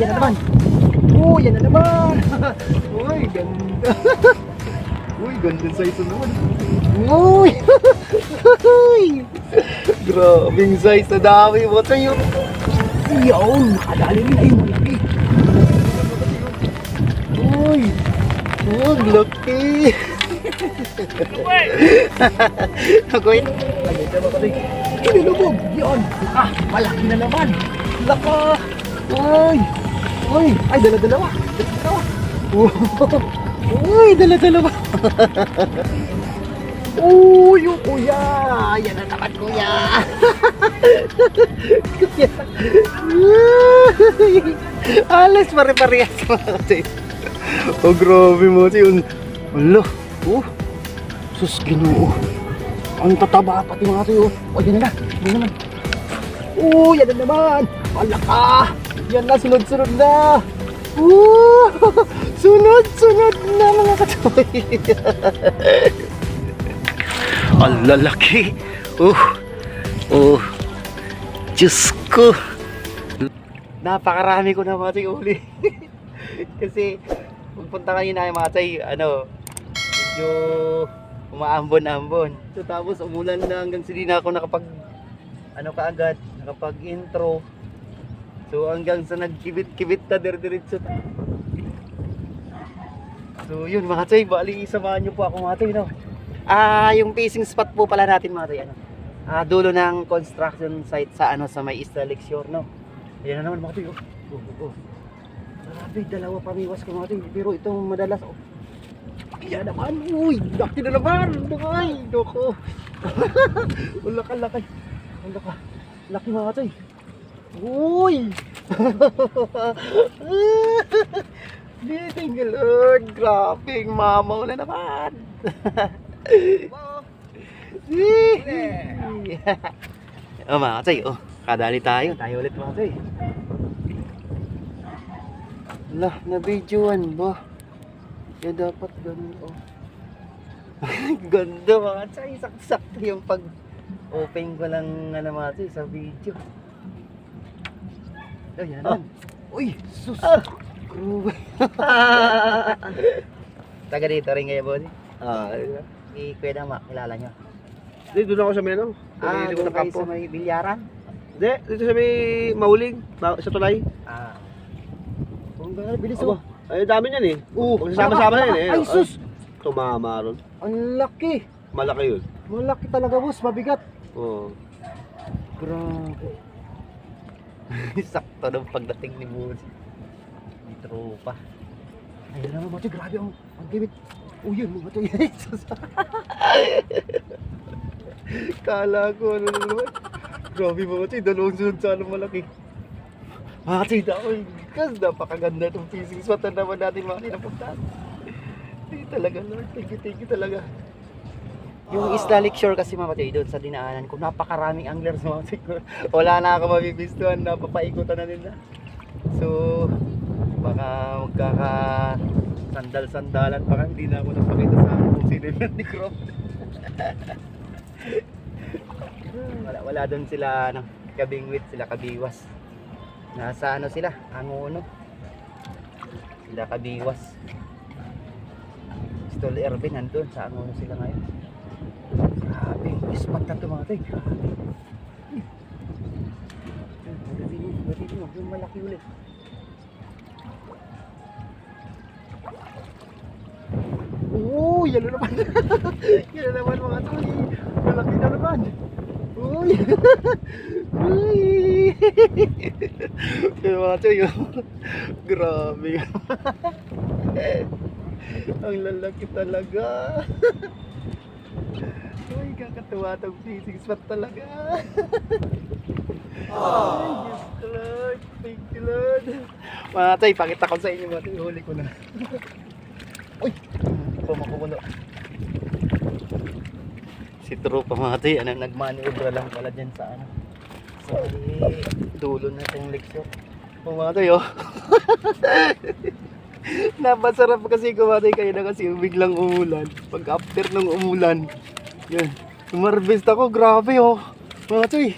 yan na naman. Oh, yan na naman. Uy, ganda. Uy, ganda size na naman. Uy! Uy! Grabing size na dami mo tayo. Yun, nakadali rin ay malaki. Uy! Oh, ang laki. Kasi? Kinilubog. Yun. Ah, malaki na naman. Laka. Uy. Uy. Ay, dala-dalawa. Dala-dalawa. Uy, dala-dalawa. Uy, yung kuya. Yan na naman, kuya. kuya. Alas, pare-parehas mga kasi. Oh, grabe mo kasi. Wala. Oh. Sus, ginoo. Ang tataba pati mga ito. Oh, yan na. Yan naman. Oh, yan na naman. Wala ka. Yan na, sunod-sunod na. Oh, sunod-sunod na mga katoy. Ang lalaki. Oh, oh. Diyos ko. Napakarami ko na mga tay uli. Kasi, pagpunta kayo na mga tay, ano, medyo umaambon-ambon. So, tapos umulan na hanggang hindi na ako nakapag, ano kaagad, nakapag-intro. So, hanggang sa nagkibit-kibit na dir-diretso. So, yun mga tay, bali samahan niyo po ako mga tay, no? Ah, yung facing spot po pala natin mga tay, ano? Ah, dulo ng construction site sa ano sa may Isla Lakeshore, no? Ayan na naman mga tay, oh. Oh, oh, oh. Grabe, dalawa pamiwas ko mga tay, pero itong madalas, oh. Yan naman, uy, laki na naman, ay, doko. Wala ka, laki. Wala ka, laki mga tay. Uy! Biting Lord, grabe, mamaw na naman. oh mga tay, oh, kadali tayo, tayo ulit mga tay. Lah, na-videoan ba? Kaya dapat ganun, oh. Ganda mga tay, saksak yung pag open ko lang nga naman tay, sa video. Oh, yan Ah. Uy, sus! Grabe. Taga dito rin kayo, Bonnie? Ah, Si Kuya Dama, kilala nyo? dito doon ako sa Meno. Ah, Sa doon kayo kampo. sa may bilyaran? Hindi, dito sa may Mauling, sa Tulay. Ah. Kung gano'n, bilis Aba, oh. ay dami niyan eh. Oo. Magsasama-sama na yun eh. Ay, sus! Tumama ron. Ang laki! Malaki yun. Malaki talaga, boss. Mabigat. Oo. Grabe. Sakto ng pagdating ni Boss. May tropa. Ayun naman, Macho. Grabe ang, ang gimit. Oh, yun, Macho. Jesus. Kala ko, ano na naman. Grabe, Macho. Dalawang sunod sa ano malaki. Macho, dami. Kas, napakaganda itong physics. Mata naman natin mga ninapuntahan. Hindi talaga, Lord. Thank you, thank you talaga. Yung Isla Lakeshore kasi mga kapatid, doon sa dinaanan ko, napakaraming anglers mga kapatid. Wala na ako mabibistuhan, napapaikutan na nila. So, baka magkaka sandal-sandalan pa ka, hindi na ako napakita sa kung sino yung ni Croft. wala, wala doon sila, ano, kabingwit, sila kabiwas. Nasa ano sila, angono. Sila kabiwas. Stol Ervin, nandun, sa angono sila ngayon. Grabe, spot na ito mga tay. Grabe. Yung malaki ulit. Oo, na naman. na naman mga tay. Malaki na naman. Uy. Uy. Yung mga tay, oh. Grabe. Ang lalaki talaga. Tong physics spot talaga. Ay, Diyos ko, Lord. Thank you, Lord. Mga tay, pakita ko sa inyo mga tay. Huli ko na. Uy, hindi pa makukulo. Si Tropa mga tay, ano, nagmaniobra lang pala dyan sa ano. Sa dulo na itong leksyon. O mga tay, oh. Napasarap kasi kumatay kayo na kasi biglang umulan. Pag after ng umulan, yun. Umarbest ako, grabe oh. Mga toy.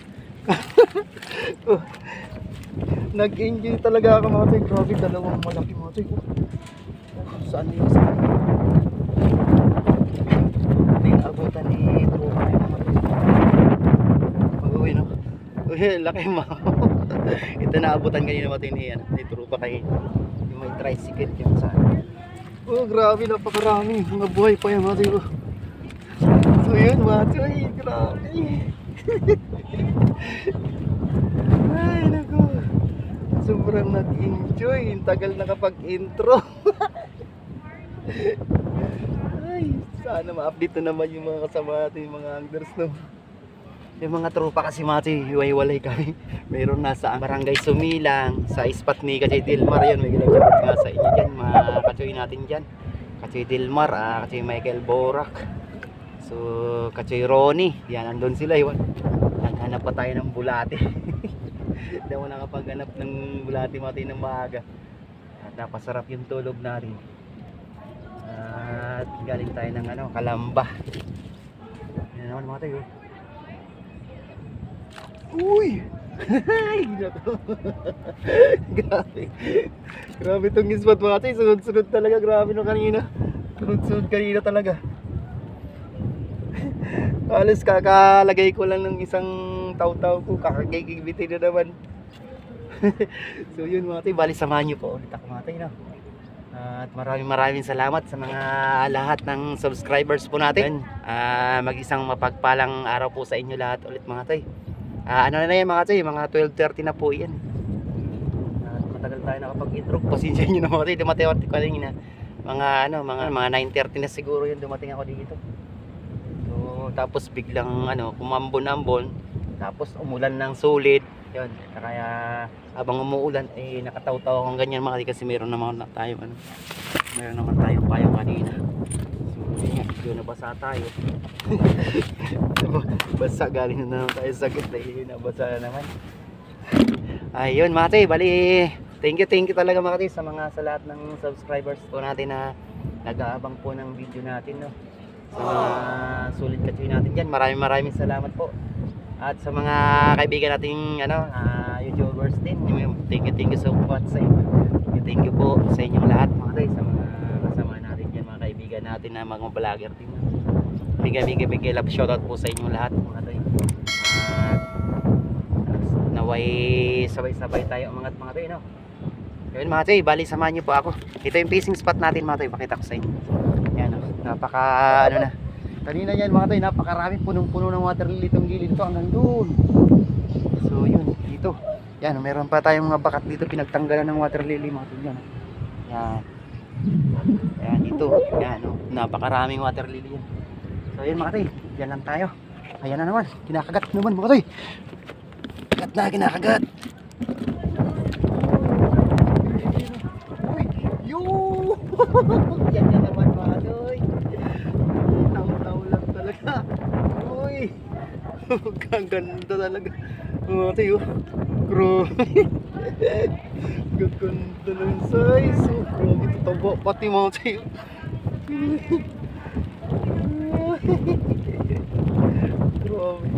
oh. Nag-enjoy talaga ako mga tay. Grabe, dalawang malaki mga tay. Saan yung sa Ito yung abutan ni Trupa yung mga tay. Pag-uwi, no? Uy, laki mo. Ito na abutan kanina mga tay ni, ano, ni Trupa kay yung may tricycle yung sa Oh, grabe, napakarami. Mga buhay pa yan mga tay. oh. So yun mga tay, grabe. Ay, naku. Sobrang nag-enjoy. Tagal na kapag intro. Ay, sana ma-update na naman yung mga kasama natin, yung mga anglers no. Yung mga tropa kasi mati, hiwa-hiwalay kami. Meron nasa barangay Sumilang, sa spot ni Kachoy Dilmar yun. May ginagawa nga sa inyo dyan, mga natin dyan. Kachoy Dilmar, ah, Kachoy Michael Borak. So, Kachoy Ronnie, yan, andun sila. Naghanap pa tayo ng bulate. Hindi ako nakapaghanap ng bulate mati ng maaga. At napasarap yung tulog natin. At galing tayo ng ano, Kalamba. Yan naman mga tayo. Uy! Ay, naku. grabe. Grabe itong spot mga tayo. Sunod-sunod talaga. Grabe no kanina. Sunod-sunod kanina talaga. Alas kakalagay ko lang ng isang taw-taw ko. Kakagigbitin na naman. so yun mga tayo. Bali samahan nyo po ulit ako mga tayo. No? At maraming maraming salamat sa mga lahat ng subscribers po natin. Ah, mag-isang mapagpalang araw po sa inyo lahat ulit mga tay. Ah, ano na yan mga tay, mga 12.30 na po yan. At matagal tayo nakapag-intro. Pasensya nyo na mga tay, dumating ako kanina. Mga ano, mga mga 9.30 na siguro yun dumating ako dito. Tapos biglang ano, kumambon-ambon. Tapos umulan ng solid. Yun, kaya habang umuulan eh nakataw-taw akong ganyan mga kasi meron naman na tayo ano. Meron naman tayong payong kanina. So, yun yun nabasa tayo. basa galing na naman tayo sa gitna eh, nabasa na naman. Ayun mga tay, bali thank you thank you talaga mga tay sa mga sa lahat ng subscribers po natin na nag-aabang po ng video natin no. Sa mga sulit kachoy natin dyan, maraming maraming salamat po. At sa mga kaibigan nating ano, ah, YouTubers din, thank you, thank you so much sa inyo. Thank you, po sa inyong lahat mga tay, sa mga kasama natin dyan, mga kaibigan natin na mga vlogger din. Bigay, bigay, bigay love shoutout po sa inyong lahat mga tay. At naway sabay-sabay tayo umangat mga tay, no? Yun mga tay, bali samahan niyo po ako. Ito yung fishing spot natin mga tay, pakita ko sa inyo. Napaka ano na. Kanina yan mga tay, napakarami punong-puno ng water lily itong gilid to hanggang doon. So yun, dito. Yan, meron pa tayong mga bakat dito pinagtanggalan ng water lily mga tay. Yan. Yan. Yan, dito. Yan, oh, napakaraming water lily yan. So yun mga tay, yan lang tayo. Ayan na naman, kinakagat naman mga tay. Kagat na, kinakagat. Uy, yoo! yan na naman mga tay. Taw-taw lang talaga. Uy! Ang ganda talaga. Mga tay, oh. Grabe. Gaganda ng size. Oh, grabe ito taba. Pati mga tay. Grabe.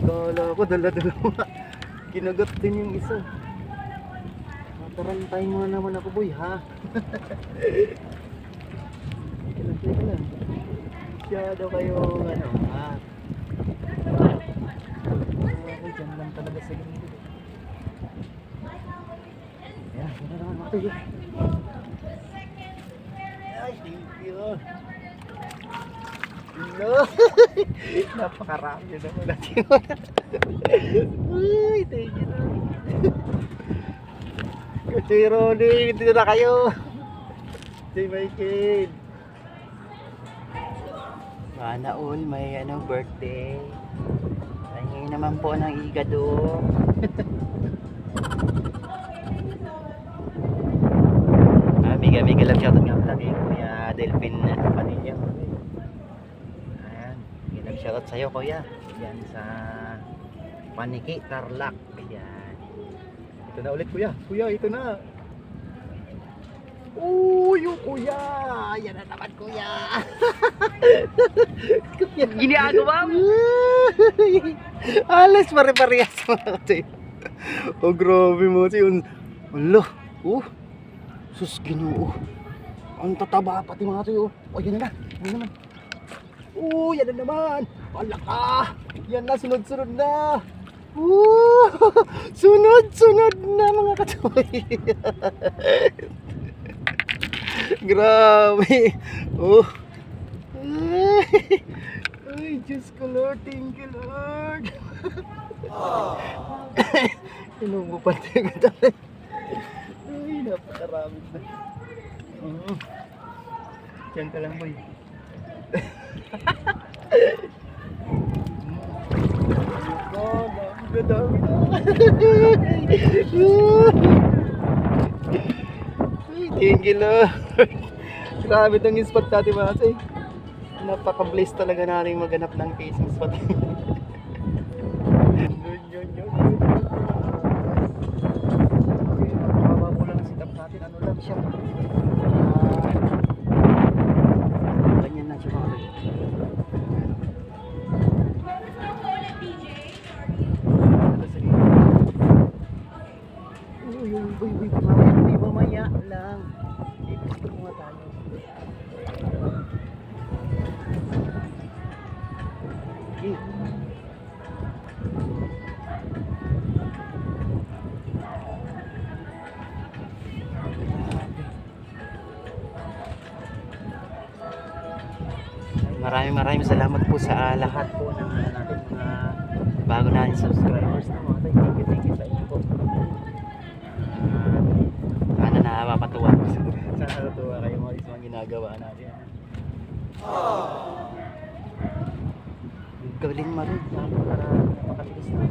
Kala ko dala-dalawa. Kinagat din yung isa. Matarantay mo na naman ako boy ha. Kinatay ka lang. Masyado kayo ano ha. Ako dyan lang talaga sa gilid. Ayan, yun na naman mga tayo. Ay, thank you. No. Napakarami na naman natin. Ay, thank you. Kasi Ronnie, dito na kayo. Si Michael. Sana all may ano, birthday. Ay, ngayon naman po ng igado. ah, love shoutout nga pala kay Kuya Delphin Padilla. Ayan, love shoutout sa'yo Kuya. Yan sa Paniki, Tarlac. Ayan. Ito na ulit Kuya. Kuya, ito na. Uy, kuya! Yan na naman kuya! kuya. Ginagawa mo? Alas pare-parehas mga kasi. oh, grabe mo. Ala. Oh. Sus, ginoo. Ang tataba pati mga. Oh, oh yan na. Yan naman. Oh, yan na naman. Ala ka. Yan na, sunod-sunod na. Oh, sunod-sunod na mga katoy. Grabe. Oh. Ay, Diyos ko Lord. Thank you Lord. Inumupan tayo ka tayo. Ay, napakarami na. Mm. Diyan ka lang, boy. Oh, dami na, Thank you, Lord. Grabe itong spot natin, mga say. Napaka-blessed talaga natin maghanap ng casing spot. Maraming salamat po sa ah, lahat po ng mga natin mga bago natin subscribers na mga tayo. Thank you, thank you sa inyo po. Ah, ano na mapatuwa po. Sana natuwa kayo mga isa mga ginagawa natin. Galing para napakatigas na.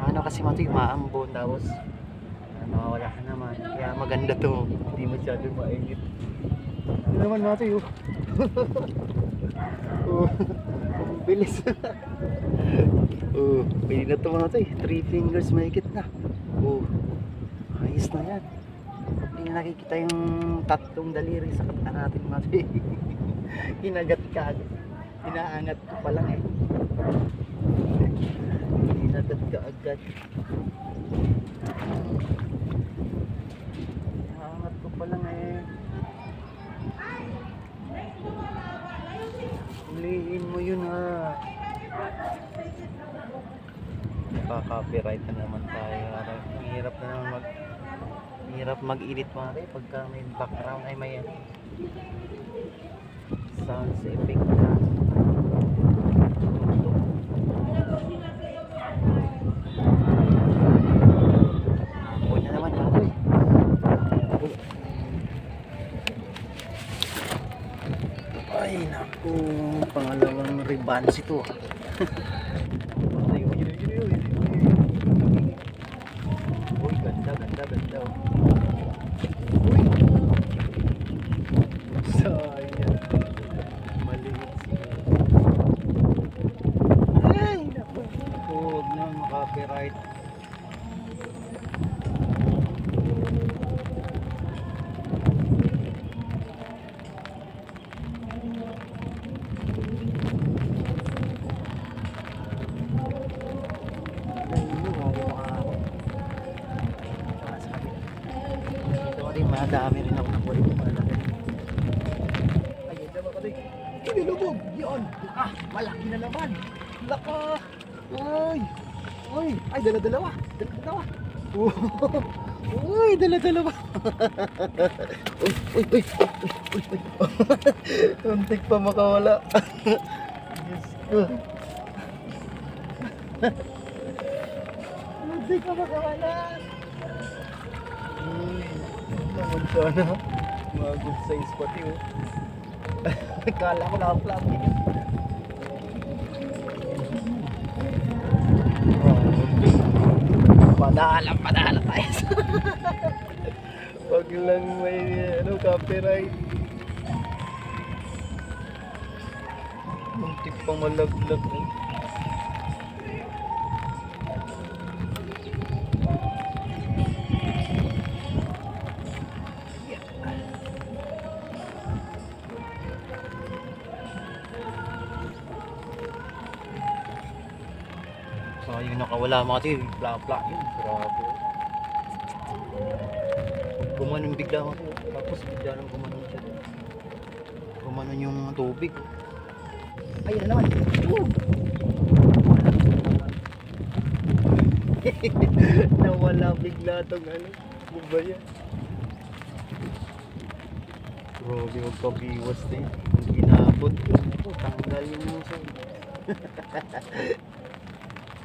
Ano kasi mati maambon tapos ah, mawawala ka naman. Kaya maganda to. Hindi masyadong mainit. Ano naman mati oh. Oh. Bilis. oh, pwede na to mga tay. Three fingers mahigit na. Oh, ayos na yan. Hindi na nakikita yung tatlong daliri sa kata natin mga tay. Kinagat ka agad. Inaangat ko pa lang eh. Kinagat ka agad. Inaangat ko pa lang eh. Huliin mo yun ha. Nakaka-copyright na naman tayo. Ang hirap na naman mag hirap mag-edit mga tayo pagka may background ay may ano, sounds effect na. Ako na naman mga tayo. Ay, naku, pangalawang ribans rin, madami rin ako ng malaki. Ay, yun naman kasi. Kinilubog! Yun! Laka! Malaki na naman! Laka! Uy! Uy! Ay, dala-dalawa! Dala-dalawa! Uy! Dala-dalawa! uy! Uy! Uy! Uy! Uy! Uy! Untik pa makawala. Diyos ko. Untik pa makawala. Uy! Naman sana. Mga good size pati oh. Kala ko naka-flap eh. Padala, padala tayo sa... Wag lang may ano, copyright. Muntik pang malaglag eh. Mga tayo. Pla-pla yun. Grabe. Gumanon bigla tayo. Tapos bigla nang gumanon siya. Gumanon yung tubig. Ayun na naman. Woo! Nawala bigla tong ano. Bubaya. Grabe magpabiwas na yun. Ang ginabot tanggal yung muso.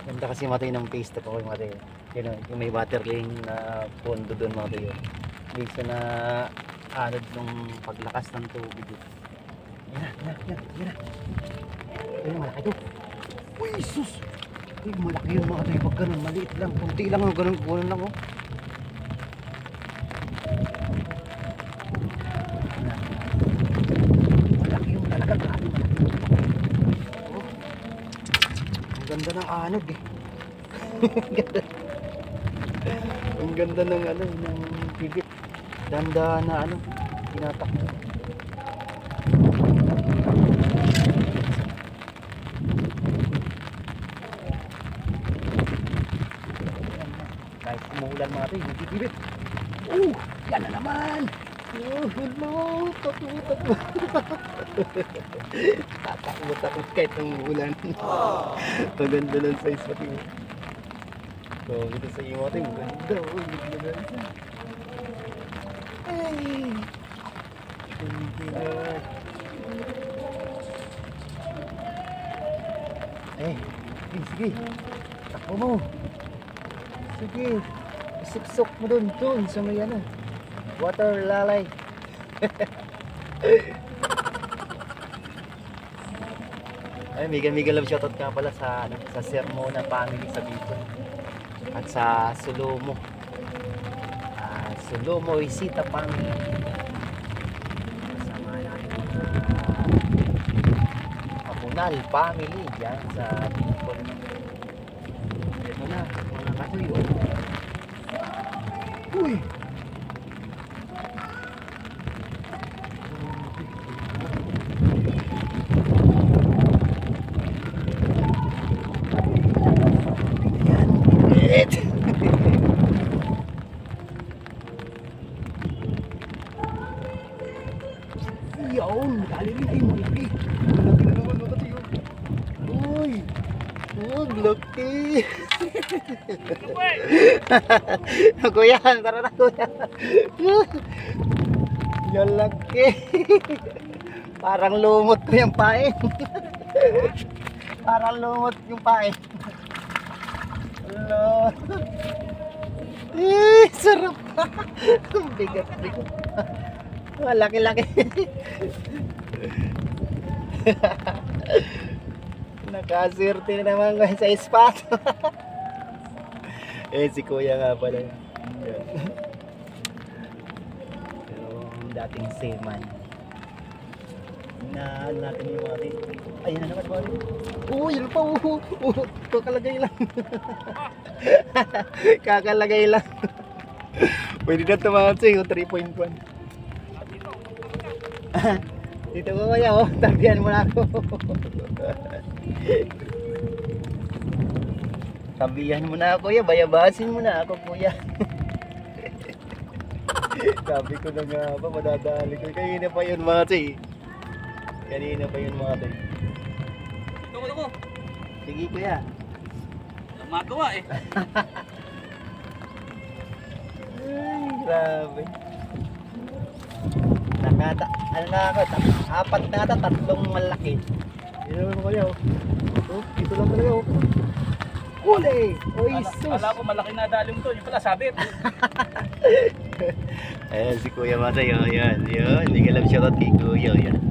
Ganda kasi matay ng to ko yung matay. Yun, oh, yung may waterling na pondo doon mga tayo. Bisa na anod nung paglakas ng tubig. Yan na, yan na, yan na. Ayun, malaki to. Uy, sus! Uy, malaki yun mga tayo. Pag ganun, maliit lang. Kunti lang, ganun, ganun lang, oh. Ng anod eh. Ang ganda ng ano, ng pigit. Danda na ano, tinatak mo. Kahit umuulan mga ito, hindi pibit. Oh, yan na naman. Oh, hello, takot ako. Tatakot ako kahit umuulan. Maganda ng size pati. So, ito sa iyo natin. Oh, ganda ganda. Ay! Ganda. Eh, sige, sige. Takbo mo. Sige. Isuksok mo dun, dun sa may ano. Water lalay. Ay, Miguel Miguel love shoutout ka pala sa ano, sa Sermona family sa Bicol. At sa Sulomo. Ah, Sulomo Isita family. Kasama natin ah, Apunal family diyan sa Bicol. Uy! Yan, init. Yun, dali rin ay malaki. Malaki na naman mga tiyo. Uy! Huwag laki. kuya, tara na kuya. Yan laki. Parang lumot ko yung pain. Parang lumot yung pain. Hello. Eh, sarap. Bigat, bigat. Malaki-laki. Nakaswerte na naman ngayon sa spot. eh, si kuya nga pala. yun. Yung dating seaman. Na ano natin yung mga Ayun na naman ba? Oo, yun pa. Oo, oo. Kakalagay lang. Kakalagay lang. Pwede na tumangan sa'yo, 3.1. Dito ko kaya, oh. Tabihan mo na ako. Tabihan mo na ako, kuya. Bayabasin mo na ako, kuya. Sabi ko na nga ba, madadali ko. Kanina pa yun, mga tsi. Kanina pa yun, mga tsi. Ito ko, ito ko. Sige, kuya. Magawa eh. Ay, grabe. Nakata, ano na ako, tat, apat na ata, tatlong malaki. Yun naman ko yun. Oh, dito lang talaga oh. Kulay! Oy, Kala, sus! kala ko malaki na dalim to. Yung pala sabit. Ayan, si Kuya Masay, oh, yan, yun. Hindi ka lang shoutout kay Kuya, oh, yan.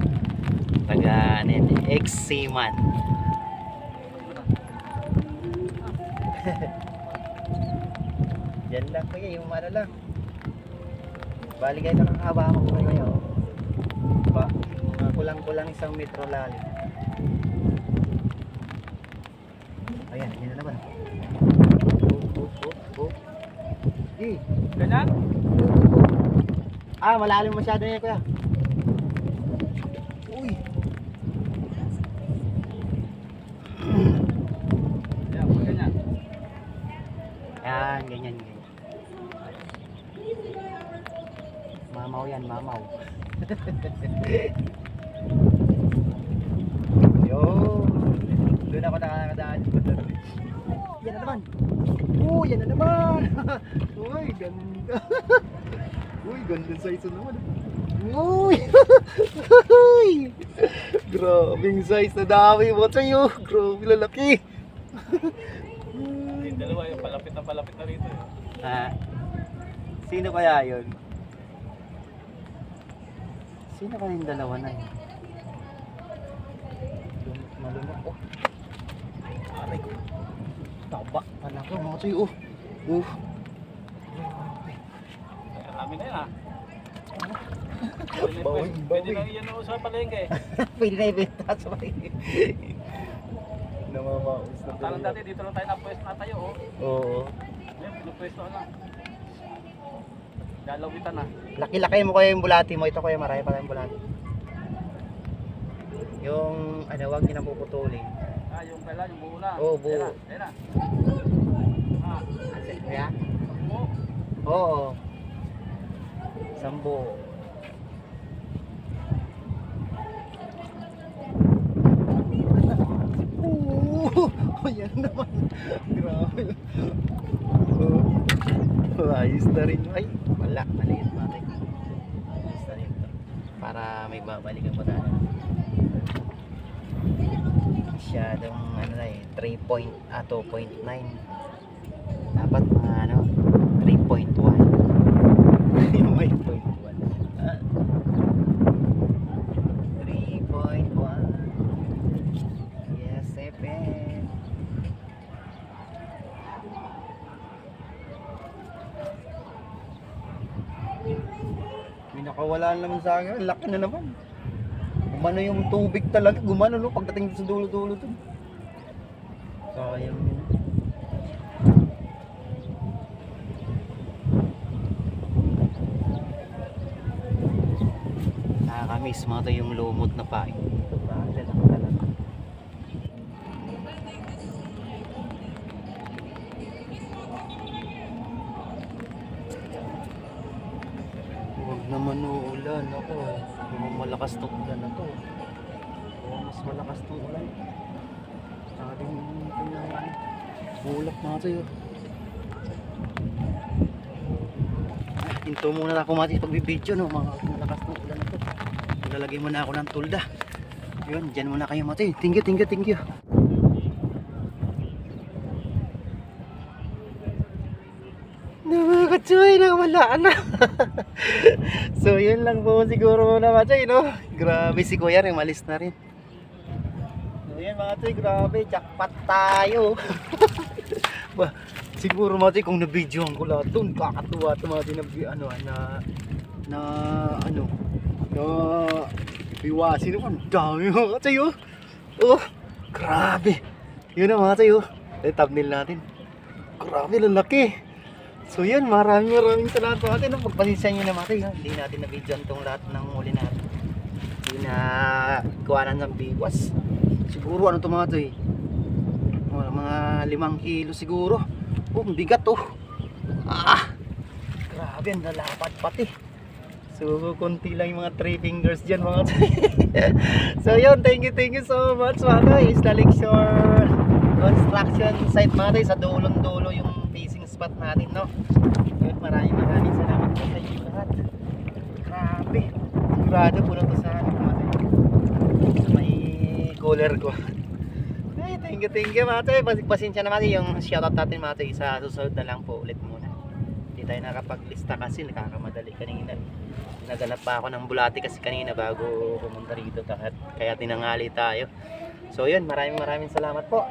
Taga, ano yan, ex-seaman. Yan lang kuya, yung ano lang. Bali kayo nakakaba mo kuya kayo. Ba, mga kulang-kulang isang metro lalim. Ayan, yun na naman. Oh, oh, oh, oh. Eh, Ganyan? Ah, malalim masyado yan, kuya. Uy. Yan, ganyan. Yan, ganyan, ganyan. Mamaw yan, mamaw. Yo. Doon ako nakakadaan. Yan na naman. Oh, yan na naman. Uy, ganda. Uy, ganda sa isa naman. Uy! Uy! Grabing size na dami mo sa'yo. Grabe lalaki. Yung dalawa, yung palapit na palapit na rito. eh. Ah, sino kaya yun? Sino kaya yung dalawa na yun? Malunok oh. Aray ko. Taba pala ko mga sa'yo oh. Kaya namin na yan ah. Pwede, Bawi, bawi. pwede na iyan o sa palengke. Pwede na ibenta sa may. Namamaus na Parang dati dito lang tayo napwesto na tayo oh. Oo. Ngayon, pinupwesto na. Dalawitan na. Laki-laki mo kaya yung bulati mo. Ito kaya marami pa yung bulati. Yung ano, wag niyo nang puputulin. Ah, yung kailan, yung buo na. Oo, buo. Ayan na, na. Kaya? Oo. Sambo. Oo! Ayan naman. Grabe. Oh. Ayos na rin. Ay, wala. Maliit mati. Ayos na rin. Para may babalikan pa tayo. Masyadong ano na eh. 3 point, ah, 2.9. Dapat mga ano, 3.1. Yung may point 1. Ah. 3.1. Yes, FM. May nakawala na naman sa akin. Laki na naman. Gumano yung tubig talaga. Gumano no pagdating sa dulo-dulo dun. Sayang yun. Nakakamiss mga to yung lumot na pain. Huwag naman uulan ako. Mukhang malakas tong ulan na to. Oo, mas malakas tong ulan. Ko na ulap mga to yun. Hinto muna ako mati pagbibideo no, mga malakas ng ulan na to. Lalagay muna ako ng tulda. Yun, dyan muna kayo mati. Thank you, thank you, thank you. Nakakatsuy na wala na. so yun lang po siguro muna Machay no. Grabe si Kuya rin, malis na rin. So yun mga Machay, grabe, jackpot tayo. ba, siguro Machay kung na-videoan ko lahat dun, kakatuwa ito mga na ano, na, na, ano, na, biwasin naman, dami mga Machay oh. Grabe. Yun na mga Machay oh. Ito thumbnail natin. Grabe, lalaki. So yun, maraming maraming salamat po natin. Pagpasensya nyo na ha? hindi natin na-video tong lahat ng huli natin. Hindi na kuwanan ng biwas. Siguro ano to mga to eh. Mga, mga limang kilo siguro. Oh, bigat oh. Ah! Grabe, ang nalapad pati. So, konti lang yung mga three fingers dyan mga so yun, thank you, thank you so much mga to. Isla Lakeshore construction site mga. Sa dulong-dulo yung facing spot natin, no? Yun, maraming maraming salamat po sa inyo lahat. Grabe. Sigurado po na to sa akin, mga may cooler ko. Ay, thank you, thank you, mga. Pas- Pasensya naman yung shoutout natin, mga tayo. Sa susunod na lang po ulit muna. Hindi tayo nakapaglista kasi nakakamadali kanina. Nagalap pa ako ng bulati kasi kanina bago pumunta rito. Kaya, tinangali tayo. So yun, maraming maraming salamat po.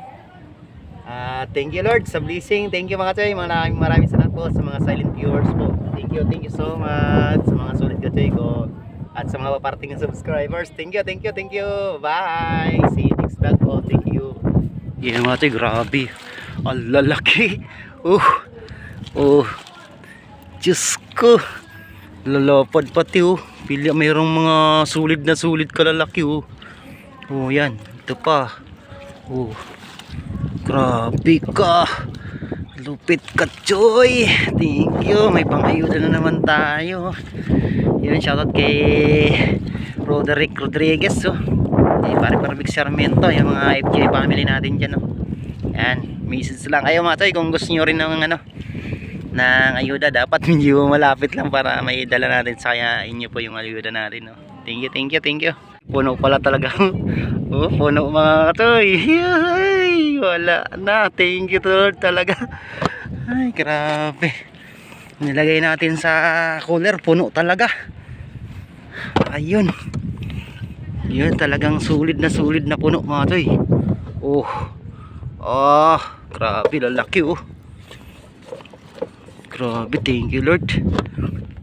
Ah, thank you Lord sa blessing. Thank you mga choy. Maraming maraming salamat po sa mga silent viewers po. Thank you, thank you so much sa mga sulit ka choy ko at sa mga paparting subscribers. Thank you, thank you, thank you. Bye. See you next vlog po. Thank you. Yan mga choy, grabe. Ang lalaki. Uh. Oh. Diyos ko. Lalapad pati oh. Pili mayroong mga sulit na sulit kalalaki oh. Oh, yan. Ito pa. Oh. Grabe ka. Lupit ka, Choy. Thank you. May pangayuda na naman tayo. Yun, shoutout kay Roderick Rodriguez. Oh. Eh, pare para Big. Yung mga FJ family natin dyan. Oh. Yan. Message lang kayo mga Choy. Kung gusto nyo rin ng ano ng ayuda dapat medyo malapit lang para may dala natin sa kaya inyo po yung ayuda natin no. Thank you, thank you, thank you. Puno pala talaga. oh, puno mga katoy. Ay, wala na. Thank you Lord talaga. Ay, grabe. Nilagay natin sa cooler, puno talaga. Ayun. Yun talagang sulit na sulit na puno mga toy. Oh. Oh, grabe lalaki oh. Grabe, thank you Lord.